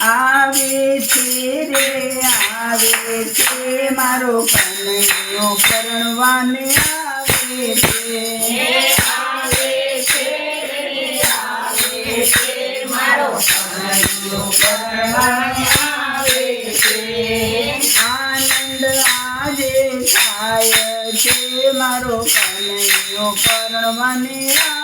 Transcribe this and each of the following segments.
આવે છે રે આવે છે મારો કનૈયો પરણવાને આવે છે આનંદ આજે થાય છે મારો કનૈયો પરણવાને આવે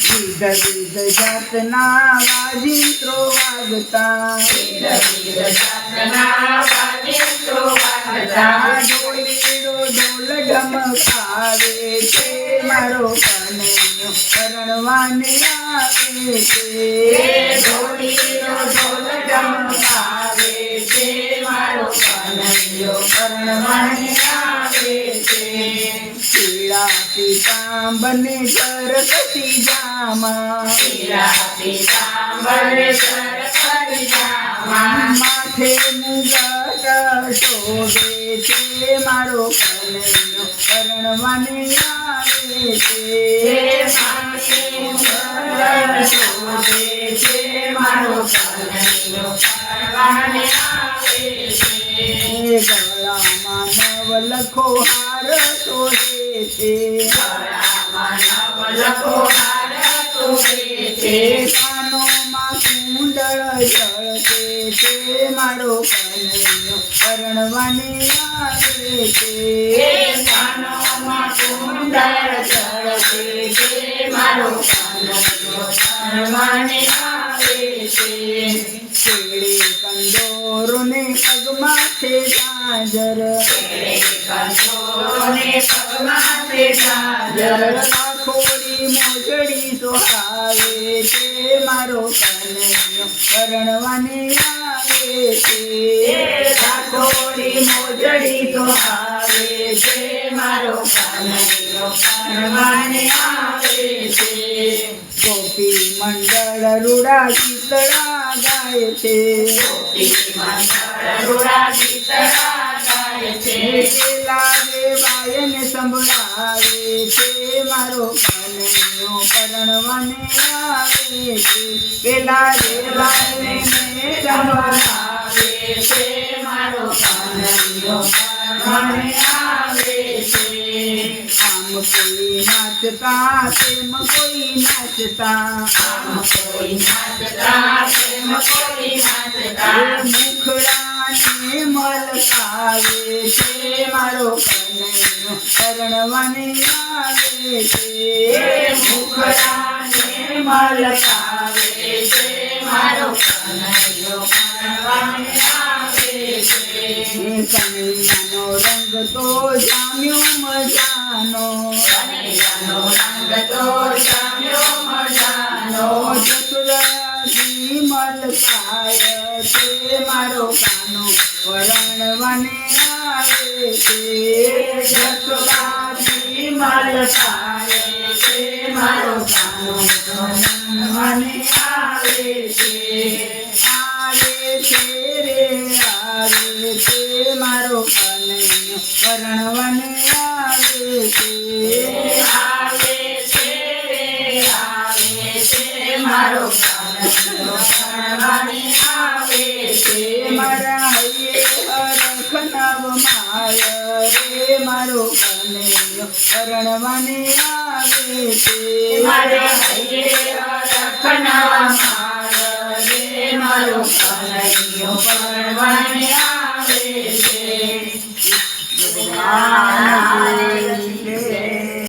વિધ જાતના વાજિંત્રો વાગતા ડોલીડો ડોલ ઢમકાવે છે મારો કનૈયો પરણવાને આવે છે. પીળા પીતાંબને સરસ્વતી જામા. માથે મુગટ શોભે છે મારો કનૈયો પરણવાને આવે છે. એ ગળામાં નવ લખો શોભે છે જળકે છે મારો કનૈયો પરણવાને છે શેરડી કંદોરોને પગમાં છે ગાજર ખોડી મોજડી સોહાવે છે મારો કનૈયો કરણવાને આવે છે ખોડી મોજડી તો છે મારો કનૈયો કરણવાને આવે છે ગોપી મંડળ રૂડા ચિતળા છે. રૂડા ગીતડા ગાય છે. પેલા દેવાયને સંભળાવે છે. મારો કનૈયો પરણવાને આવે છે. પેલા દેવાયને સંભળાવે છે. મારો કાનૈયો પરણવાને આવે આમ કોઈ નાચતા તેમ કોઈ નાચતા આમ કોઈ નાચતા પ્રેમ કોઈ નાચતા મુખડાને મલકાવે છે મારો કનૈયો પરણવાને આવે છે મુખડાને મલકાવે છે કનૈયાનો રંગ તો જામ્યો મજાનો. કનૈયાનો રંગ તો જામ્યો મજાનો. જસુરાજી મલકાય છે, મારો કાનો વરણવાને આવે છે. જસુરાજી મલકાય તે મારો કાનો પરવાને મારો કનૈયો છે છે છે મારો કાનૈયો છે મારા હૈયે રે મારો કનૈયો પરણવાને આવે છે આવે Amen.